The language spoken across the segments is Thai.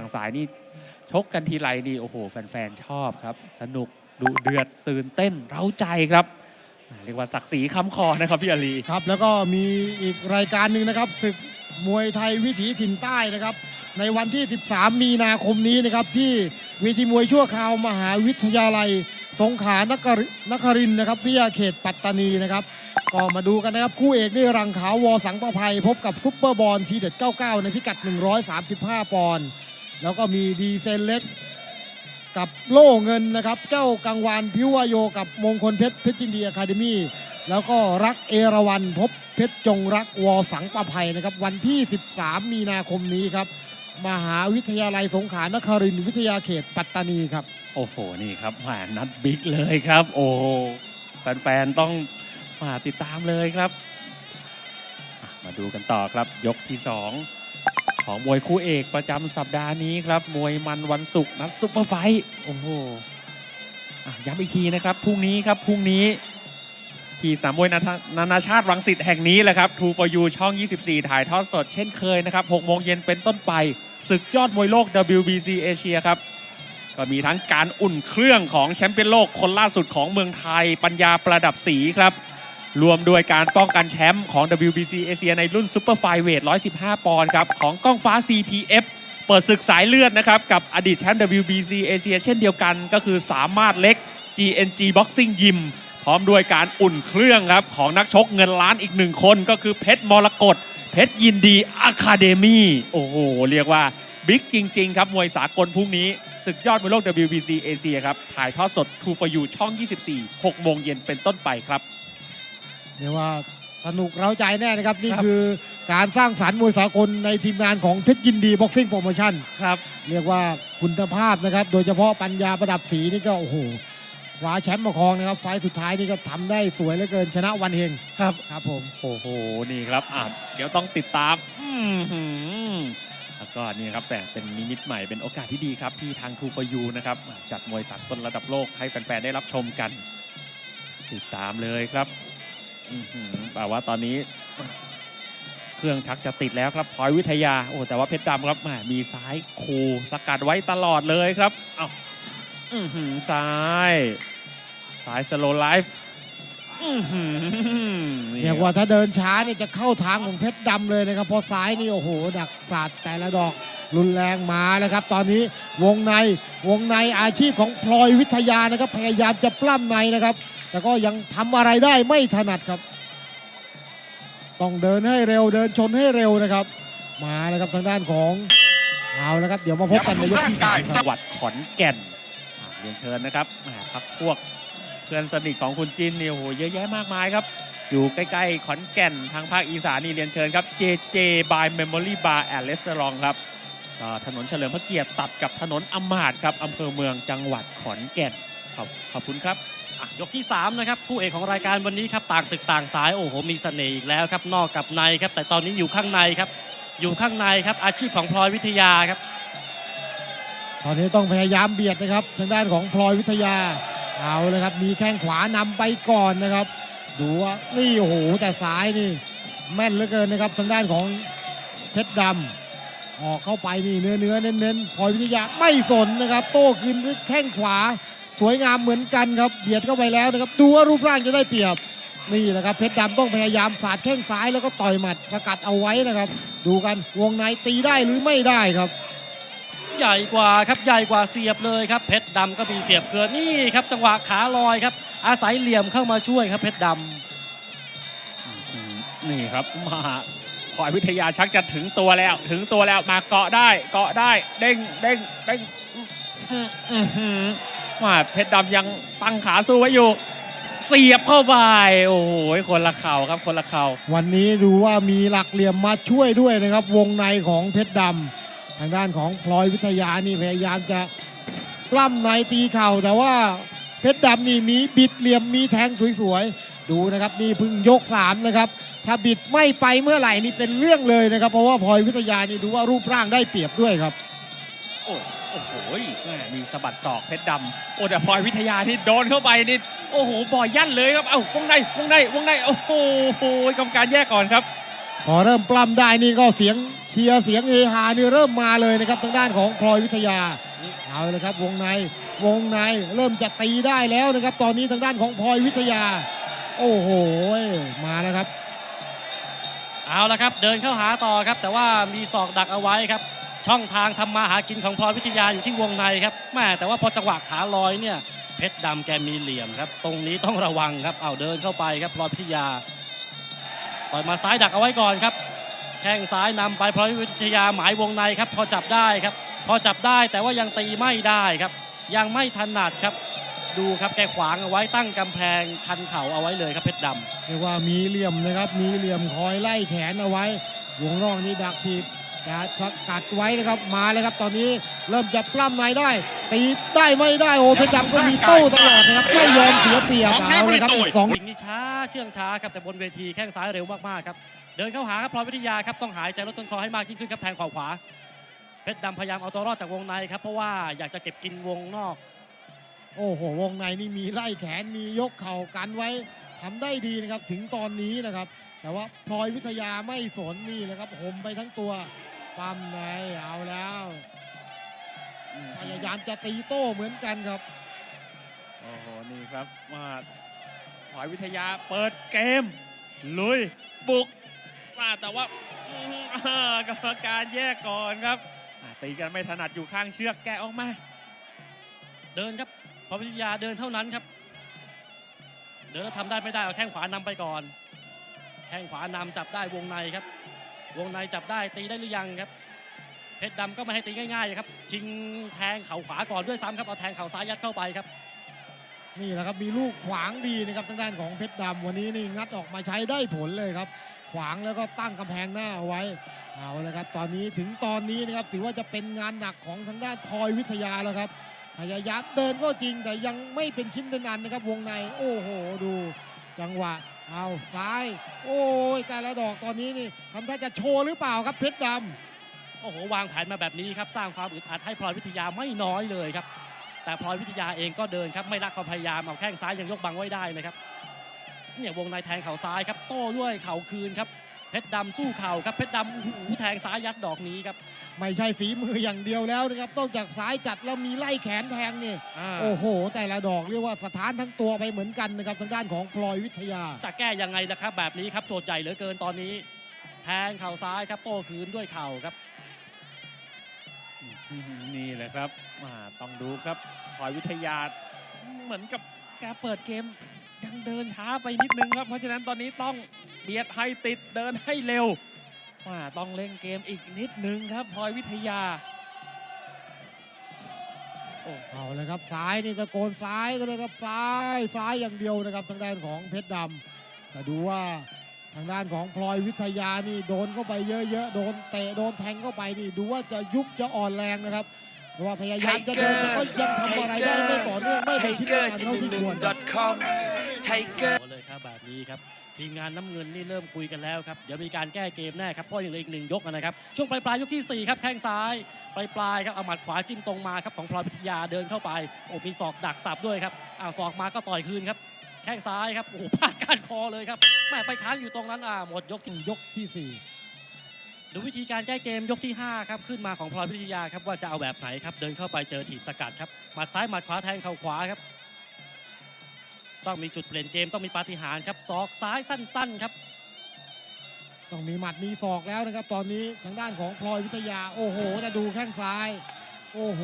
ฝั่งสายนี่ชกกันทีไรนี่โอ้โห แฟนๆ ชอบครับ สนุกดุเดือดตื่นเต้น เร้าใจครับอ่าเรียกว่าศักดิ์ศรีคำคอนะครับพี่อาลี ครับแล้วก็มีอีกรายการหนึ่งนะครับศึกมวยไทยวิถีถิ่นใต้นะครับ ในวันที่ 13 มีนาคมนี้นะครับ ที่เวทีมวยชั่วคราวมหาวิทยาลัย สงขลานครินครินทร์นะครับวิทยาเขตปัตตานีนะครับ ก็มาดูกันนะครับ คู่เอกนี่รังขาววอสังประภัย พบกับซุปเปอร์บอลทีเด็ด 99 ในพิกัด 135 ปอนด์ แล้วก็มีดีเซนเล็ก กับโล่เงินนะครับ เจ้ากังวานพิววโยกับมงคลเพชรเพชรจินดีอะคาเดมี่แล้วก็รักเอราวันพบเพชรจงรักวอสังประภัยนะครับ วันที่ 13 มีนาคมนี้ครับ มหาวิทยาลัยสงขลานครินทร์วิทยาเขตปัตตานีครับ โอ้โห นี่ครับแหมนัดบิ๊กเลยครับ โอ้โหแฟนๆ ต้องมาติดตามเลยครับอะมาดูกันต่อครับยกที่2 ของมวยคู่เอกประจำสัปดาห์นี้ครับ มวยมันวันศุกร์นัดซุปเปอร์ไฟท์โอ้โหอะย้ำอีกทีนะครับพรุ่งนี้ครับพรุ่งนี้ที่สนามมวยนานานานาชาติรังสิตแห่งนี้แหละครับ True for You ช่อง 24 ถ่ายทอดสดเช่นเคยนะครับ6โมงเย็นเป็นต้นไปศึกยอดมวยโลก WBC เอเชียครับ ก็มีทั้งการอุ่นเครื่องของแชมป์เปี้ยนโลกคนล่าสุดของเมืองไทยปัญญาประดับศรีครับ รวมด้วยการป้องกันแชมป์ของ WBC เอเชียในรุ่นซูเปอร์ไฟเวท 115 ปอนด์ครับ ของก้องฟ้า CPF เปิดศึกสายเลือดนะครับ กับอดีตแชมป์ WBC เอเชียเช่นเดียวกันก็คือสามารถเล็ก GNG Boxing Gym พร้อมด้วยการอุ่นเครื่องครับ ของนักชกเงินล้านอีกหนึ่งคนก็คือเพชรมรกตเพชรยินดีอะคาเดมี่โอ้โห เรียกว่าบิ๊กจริง ๆ ครับ มวยสากลพรุ่งนี้ศึกยอดมวยโลก WBC เอเชียครับ ถ่ายทอดสด True for You ช่อง 24 6 โมงเย็นเป็นต้นไปครับ เรียกว่าสนุกเร้าใจแน่นะครับ นี่ครับคือการสร้างสรรค์มวยสากลในทีมงานของเพชรยินดีบ็อกซิ่งโปรโมชั่นครับ เรียกว่าคุณภาพนะครับ โดยเฉพาะปัญญาประดับสีนี่ก็โอ้โหคว้าแชมป์มาครองนะครับ ไฟล์สุดท้ายนี่ก็ทำได้สวยเหลือเกินชนะวันเฮงครับ ครับผมโอ้โหนี่ครับอะเดี๋ยวต้องติดตามอื้อหือแล้วก็นี่ครับแต่เป็นนิมิตใหม่เป็นโอกาสที่ดีครับ ที่ทาง True for You นะครับอะจัดมวยสากลระดับโลกให้แฟนๆได้รับชมกัน ติดตามเลยครับ อื้อหือแต่ว่าตอนนี้เครื่องชักจะติดแล้วครับพลอยวิทยา โอ้แต่ว่าเพชรดำครับแหมมีซ้ายคูสกัดไว้ตลอดเลยครับ เอ้าอื้อหือซ้าย ซ้ายสโลไลฟ์อื้อหือนี่เรียกว่าถ้าเดินช้าเนี่ยจะเข้าทางของเพชรดำเลยนะครับเพอซ้ายนี่โอ้โห ดักสาดแต่ละดอกรุนแรงมาแล้วครับ ตอนนี้วงในวงในอาชีพของพลอยวิทยานะครับพยายามจะปล้ำในนะครับ แต่ก็ยังทำอะไรได้ไม่ถนัดครับ ต้องเดินให้เร็วเดินชนให้เร็วนะครับ มาแล้วครับทางด้านของเอาแล้วครับ เดี๋ยวมาพบกันในยกที่สามจังหวัดขอนแก่นอ่าเรียนเชิญนะครับแหมพักพวกเพื่อนสนิทของคุณจินนี่โอ้โหเยอะแยะมากมายครับ อยู่ใกล้ๆขอนแก่นทางภาคอีสานนี่เรียนเชิญครับ JJ by Memory Bar and Restaurant ครับถนนเฉลิมพระเกียรติตัดกับถนนอำมาตย์ครับอำเภอเมืองจังหวัดขอนแก่นขอบขอบคุณครับ อะยกที่ 3 นะครับคู่เอกของรายการวันนี้ครับต่างศึกต่างสายโอ้โหมีเสน่ห์อีกแล้วครับนอกกับในครับ แต่ตอนนี้อยู่ข้างในครับ อยู่ข้างในครับอาชีพของพลอยวิทยาครับ ตอนนี้ต้องพยายามเบียดนะครับ ทางด้านของพลอยวิทยาเอาเลยครับ มีแข้งขวานำไปก่อนนะครับ ดูว่านี่โอ้โหแต่ซ้ายนี่ แม่นเหลือเกินนะครับ ทางด้านของเพชรดำออกเข้าไปนี่เนื้อเนื้อเน้นเน้นๆพลอยวิทยาไม่สนนะครับ โต้คืนด้วยแข้งขวา สวยงามเหมือนกันครับเบียดเข้าไปแล้วนะครับดูว่ารูปร่างจะได้เปรียบนี่นะครับเพชรดำต้องพยายามสาดแข้งซ้ายแล้วก็ต่อยหมัดสกัดเอาไว้นะครับ ดูกันวงในตีได้หรือไม่ได้ครับ ใหญ่กว่าครับใหญ่กว่าเสียบเลยครับเพชรดำก็มีเสียบเกลือนี่ครับจังหวะขาลอยครับ อาศัยเหลี่ยมเข้ามาช่วยครับเพชรดำอืมนี่ครับมาพลอยวิทยาชักจะถึงตัวแล้ว ถึงตัวแล้วมาเกาะได้เกาะได้เด้งเด้งเด้ง อื้ออื้อหือว่าเพชรดำยังตั้งขาสู้ไว้อยู่ เสียบเข้าไปโอ้โหคนละเข่าครับคนละเข่าวันนี้ดูว่ามีหลักเหลี่ยมมาช่วยด้วยนะครับ วงในของเพชรดำทางด้านของพลอยวิทยานี่พยายามจะปล้ำในตีเข่าแต่ว่าเพชรดำนี่มีบิดเหลี่ยมมีแทงสวยๆดูนะครับนี่พึ่งยกสามนะครับถ้าบิดไม่ไปเมื่อไหร่นี่เป็นเรื่องเลยนะครับ เพราะว่าพลอยวิทยานี่ดูว่ารูปร่างได้เปรียบด้วยครับ โอ้โอ้โหแม่มีสะบัดศอกเพชรดำโอ้แต่พลอยวิทยานี่โดนเข้าไปนี่โอ้โหบ่อยยั่นเลยครับเอ้าวงในวงในวงในโอ้โหกรรมการแยกก่อนครับ พอเริ่มปล้ำได้นี่ก็เสียงเชียร์เสียงเฮฮานี่เริ่มมาเลยนะครับทางด้านของพลอยวิทยาเอาเลยครับวงในวงในเริ่มจะตีได้แล้วนะครับ ตอนนี้ทางด้านของพลอยวิทยา โอ้โหมาแล้วครับ เอาละครับเดินเข้าหาต่อครับ แต่ว่ามีศอกดักเอาไว้ครับ ช่องทางทำมาหากินของพลวิทยาอยู่ที่วงในครับแม่แต่ว่าพอจังหวะขาลอยเนี่ยเพชรดำแกมีเหลี่ยมครับ ตรงนี้ต้องระวังครับเอาเดินเข้าไปครับพลวิทยาต่อยมาซ้ายดักเอาไว้ก่อนครับ แข้งซ้ายนำไปพลวิทยาหมายวงในครับ พอจับได้ครับ พอจับได้แต่ว่ายังตีไม่ได้ครับ ยังไม่ถนัดครับดูครับแกขวางเอาไว้ตั้งกำแพงชันเข่าเอาไว้เลยครับเพชรดำเรียกว่ามีเหลี่ยมนะครับมีเหลี่ยมคอยไล่แขนเอาไว้วงนอกนี่ดักทีบ จะสกัดไว้นะครับมาเลยครับตอนนี้เริ่มจะปล้ำในได้ ตีได้ไม่ได้โอ้เพชรดำก็มีโต้ตลอดนะครับไม่ยอมเสียเปรียบเอาเลยครับอีกสองวิ่งนี่ช้าเชื่องช้าครับแต่บนเวทีแข้งซ้ายเร็วมากๆครับเดินเข้าหาครับพลอยวิทยาครับต้องหายใจลดต้นคอให้มากยิ่งขึ้นครับแทงเข่าขวาเพชรดำพยายามเอาตัวรอดจากวงในครับเพราะว่าอยากจะเก็บกินวงนอก โอ้โหวงในนี่มีไล่แขนมียกเข่ากันไว้ทำได้ดีนะครับถึงตอนนี้นะครับ แต่ว่าพลอยวิทยาไม่สนนี่นะครับห่มไปทั้งตัว ปั้มในเอาแล้วพยายามจะตีโต้เหมือนกันครับ โอ้โห นี่ครับมาพลอยวิทยาเปิดเกม ลุย บุกมาแต่ว่าอื้อหืออ่ากรรมการแยกก่อนครับอ่าตีกันไม่ถนัดอยู่ข้างเชือกแกะออกมา เดินครับพลอยวิทยาเดินเท่านั้นครับ เดินแล้วทำได้ไม่ได้เอาแข้งขวานำไปก่อน แข้งขวานำจับได้วงในครับ วงในจับได้ตีได้หรือยังครับ เพชรดำก็ไม่ให้ตีง่ายๆครับ ชิงแทงเข่าขวาก่อนด้วยซ้ำครับเอาแทงเข่าซ้ายยัดเข้าไปครับ นี่แหละครับมีลูกขวางดีนะครับทางด้านของเพชรดำวันนี้นี่งัดออกมาใช้ได้ผลเลยครับ ขวางแล้วก็ตั้งกำแพงหน้าเอาไว้เอาเลยครับตอนนี้ถึงตอนนี้นะครับถือว่าจะเป็นงานหนักของทางด้านพลอยวิทยาแล้วครับพยายามเดินก็จริงแต่ยังไม่เป็นชิ้นเป็นอันนะครับวงในโอ้โหดู จังหวะ เอาซ้าย โอ้ยแต่ละดอกตอนนี้นี่ทำท่าจะโชว์หรือเปล่าครับเพชรดำโอ้โหวางแผนมาแบบนี้ครับสร้างความอึดอัดให้พลอยวิทยาไม่น้อยเลยครับ แต่พลอยวิทยาเองก็เดินครับไม่รักความพยายามเอาแข้งซ้ายยังยกบังไว้ได้เลยครับเนี่ยวงในแทงเข่าซ้ายครับโต้ด้วยเข่าคืนครับ เพชรดำสู้เข่าครับเพชรดำโอ้โหแทงซ้ายยัดดอกนี้ครับ ไม่ใช่ฝีมืออย่างเดียวแล้วนะครับต้องจากซ้ายจัดแล้วมีไล่แขนแทงนี่โอ้โห แต่ละดอกเรียกว่าสถานทั้งตัวไปเหมือนกันนะครับทางด้านของพลอยวิทยา จะแก้ยังไงล่ะครับ แบบนี้ครับโจทย์ใหญ่เหลือเกินตอนนี้ แทงเข่าซ้ายครับโต้คืนด้วยเข่าครับอื้อหือนี่แหละครับอ่าต้องดูครับพลอยวิทยาเหมือนกับแกเปิดเกมยังเดินช้าไปนิดนึงครับ เพราะฉะนั้นตอนนี้ต้อง เบียดให้ติดเดินให้เร็วอ่าต้องเล่นเกมอีกนิดนึงครับพลอยวิทยาเอาเลยครับซ้ายนี่ตะโกนซ้ายก็เลยครับซ้ายซ้ายอย่างเดียวนะครับทางด้านของเพชรดำแต่ดูว่าทางด้านของพลอยวิทยานี่โดนเข้าไปเยอะๆโดนเตะโดนแทงเข้าไปนี่ดูว่าจะยุบจะอ่อนแรงนะครับเพราะว่าพยายามจะเดินแต่ก็ยังทำอะไรได้ไม่ต่อเนื่องไม่ไปคิดงานเท่าที่ควร Tiger โอ้เลยครับแบบนี้ครับ ทีมงานน้ำเงินนี่เริ่มคุยกันแล้วครับ เดี๋ยวมีการแก้เกมแน่ครับเพราะยังเหลืออีกหนึ่งยกนะครับ ช่วงปลายปลายๆยกที่สี่ครับ แข้งซ้ายปลายปลายๆครับเอาหมัดขวาจิ้มตรงมาครับของพลอยวิทยาเดินเข้าไปโอ้มีศอกดักสับด้วยครับอ้าวศอกมาก็ต่อยคืนครับแข้งซ้ายครับโอ้โหพลาดการคอเลยครับแม่ไปค้างอยู่ตรงนั้นอ่าหมดยกที่ยกที่สี่ดูวิธีการแก้เกมยกที่ห้าครับ ขึ้นมาของพลอยวิทยาครับว่าจะเอาแบบไหนครับ เดินเข้าไปเจอถีบสกัดครับ หมัดซ้ายหมัดขวาแทงเข่าขวาครับ ต้องมีจุดเปลี่ยนเกมต้องมีปาฏิหาริย์ครับศอกซ้ายสั้น ๆครับ ต้องมีหมัดมีศอกแล้วนะครับ ตอนนี้ทางด้านของพลอยวิทยา โอ้โหจะดูแข้งซ้าย โอ้โห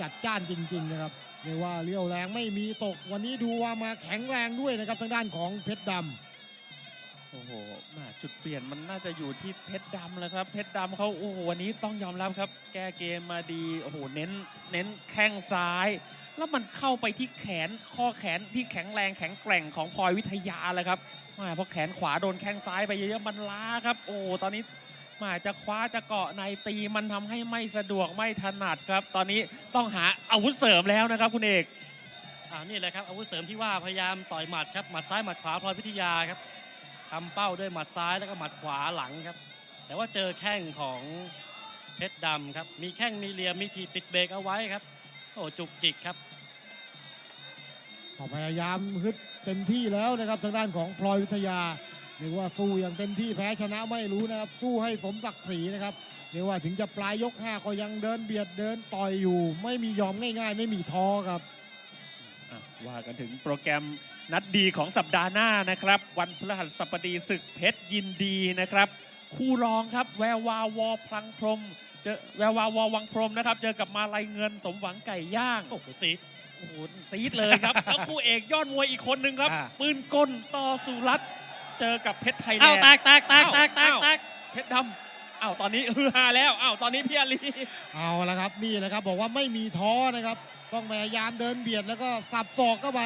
จัดจ้านจริง ๆ นะครับเรียกว่าเลี้ยวแรงไม่มีตก วันนี้ดูว่ามาแข็งแรงด้วยนะครับทางด้านของเพชรดำโอ้โหแม่จุดเปลี่ยนมันน่าจะอยู่ที่เพชรดำแล้วครับ เพชรดำเขาโอ้โหวันนี้ต้องยอมรับครับ แก้เกมมาดี โอ้โห เน้น เน้นแข้งซ้าย แล้วมันเข้าไปที่แขนข้อแขนที่แข็งแรงแข็งแกร่งของพลอยวิทยาเลยครับมาพอแขนขวาโดนแข้งซ้ายไปเยอะๆมันล้าครับ โอ้ตอนนี้มาจะคว้าจะเกาะในตีมันทำให้ไม่สะดวกไม่ถนัดครับ ตอนนี้ต้องหาอาวุธเสริมแล้วนะครับคุณเอกอ่านี่แหละครับอาวุธเสริมที่ว่าพยายามต่อยหมัดครับหมัดซ้ายหมัดขวาพลอยวิทยาครับทำเป้าด้วยหมัดซ้ายแล้วก็หมัดขวาหลังครับ แต่ว่าเจอแข้งของเพชรดำครับมีแข้งมีเหลี่ยมมีทีติดเบรกเอาไว้ครับโอ้จุกจิกครับ ก็พยายามฮึดเต็มที่แล้วนะครับทางด้านของพลอยวิทยาเรียกว่าสู้อย่างเต็มที่แพ้ชนะไม่รู้นะครับสู้ให้สมศักดิ์ศรีนะครับเรียกว่าถึงจะปลายยกห้าก็ยังเดินเบียดเดินต่อยอยู่ ไม่มียอมง่ายๆ ไม่มีท้อครับอะว่ากันถึงโปรแกรมนัดดีของสัปดาห์หน้านะครับ วันพฤหัสบดีศึกเพชรยินดีนะครับ คู่รองครับ แวววาวอพลังพรหมเจอแวววาวอวังพรหมนะครับ เจอกับมาลัยเงินสมหวังไก่ย่างโอ้โหซีด โอ้โหซีดเลยครับ แล้วคู่เอกยอดมวยอีกคนหนึ่งครับ อ่า ปืนกลต่อสุรัตน์เจอกับเพชรไทยแลอ้าวนด์ แตกแตกแตกแตกแตกแตกเพชรดำอ้าวตอนนี้ฮือฮาแล้วอ้าวตอนนี้พี่อาลี เอาละครับนี่แหละครับบอกว่าไม่มีท้อนะครับ ต้องพยายามเดินเบียดแล้วก็สับศอกเข้าไป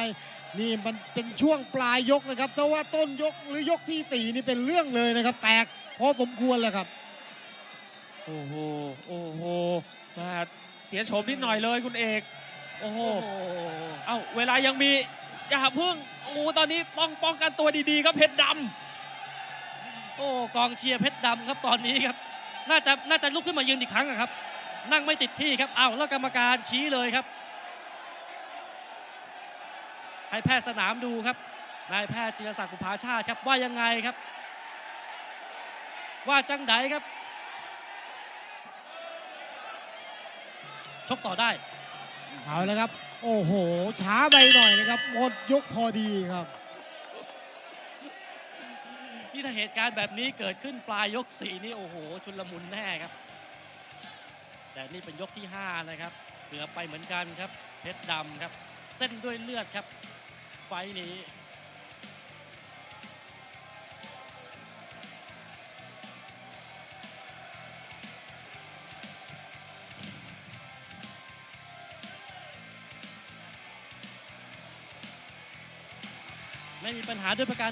นี่มันเป็นช่วงปลายยกนะครับแต่ว่าต้นยกหรือยกที่สี่นี่เป็นเรื่องเลยนะครับ แตกพอสมควรแหละครับ โอ้โห โอ้โห มาเสียโฉมนิดหน่อยเลยคุณเอก โอ้โหเอ้าเวลายังมีอย่าเพิ่งโอ้โหตอนนี้ต้องป้องกันตัวดีๆครับเพชรดโอ้กองเชียร์เพชรดำครับตอนนี้ครับ น่าจะน่าจะลุกขึ้นมายืนอีกครั้งอะครับ นั่งไม่ติดที่ครับอ้าวแล้วกรรมการชี้เลยครับ ให้แพทย์สนามดูครับนายแพทย์จิรศักดิ์บุภาชาติครับว่ายังไงครับ ว่าจังไดครับ ชกต่อได้ เอาละครับ โอ้โห ช้าไปหน่อยนะครับ หมดยกพอดีครับ นี่ถ้าเหตุการณ์แบบนี้เกิดขึ้นปลายยกสี่นี่โอ้โห ชุนลมุนแน่ครับ แต่นี่เป็นยกที่ 5 นะครับเกือบไปเหมือนกันครับ เพชรดำครับ เส้นด้วยเลือดครับ ไฟนี้ มีปัญหาด้วยประการ